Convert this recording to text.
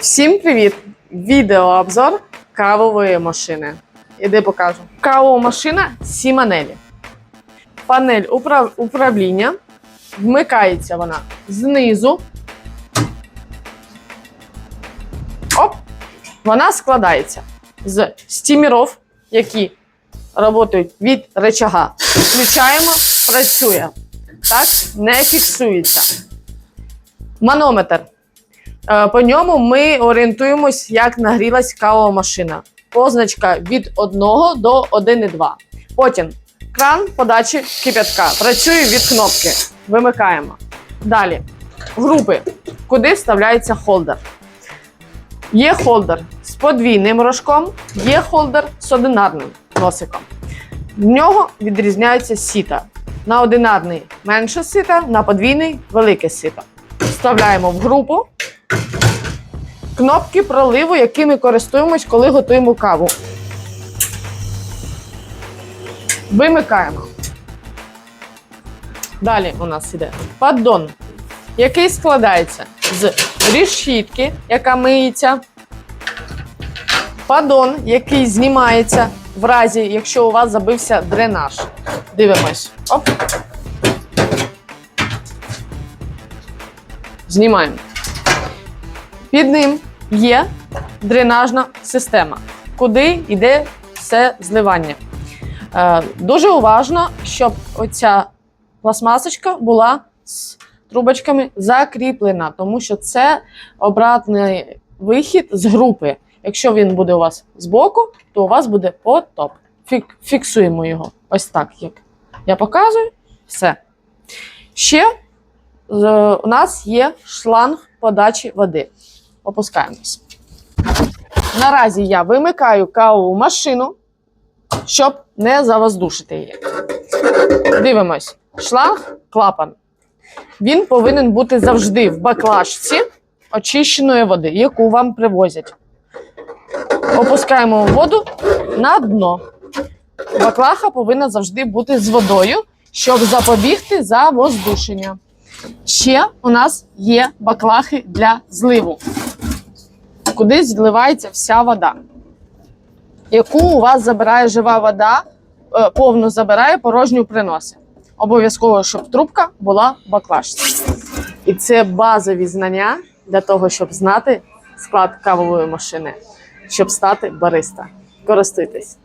Всім привіт! Відеообзор кавової машини. Іди покажу. Кавова машина Сіманелі. Панель управ- управління. Вмикається вона знизу. Оп! Вона складається з стімерів, які працюють від рычага. Включаємо, працює. Так, не фіксується. Манометр. Е, По ньому ми орієнтуємось, як нагрілась кавова машина. Позначка від 1 до 1,2. Потім кран подачі кип'ятка. Працює від кнопки. Вимикаємо. Далі. Групи, куди вставляється холдер. Є холдер з подвійним рожком, є холдер з одинарним носиком. В нього відрізняються сіта. На одинарний менше сита, на подвійний велике сито. Вставляємо в групу кнопки проливу, якими користуємось, коли готуємо каву. Вимикаємо. Далі у нас іде поддон, який складається з решітки, яка миється, поддон, який знімається в разі, якщо у вас забився дренаж. Дивимось. Оп. Знімаємо. Під ним є дренажна система, куди йде все зливання. Е, дуже уважно, щоб оця пластмасочка була з трубочками закріплена, тому що це обратний вихід з групи. Якщо він буде у вас збоку, то у вас буде потоп. Фіксуємо його ось так, як я показую. Все. Ще е, у нас є шланг подачі води. Опускаємось. Наразі я вимикаю кавову машину, щоб не завоздушити її. Дивимось. Шланг клапан. Він повинен бути завжди в баклажці очищеної води, яку вам привозять. Опускаємо воду на дно. Баклаха повинна завжди бути з водою, щоб запобігти завоздушення. Ще у нас є баклахи для зливу, куди зливається вся вода, яку у вас забирає жива вода, е, повну забирає, порожню приносить. Обов'язково, щоб трубка була в баклажці. І це базові знання для того, щоб знати склад кавової машини, щоб стати бариста. Користуйтесь!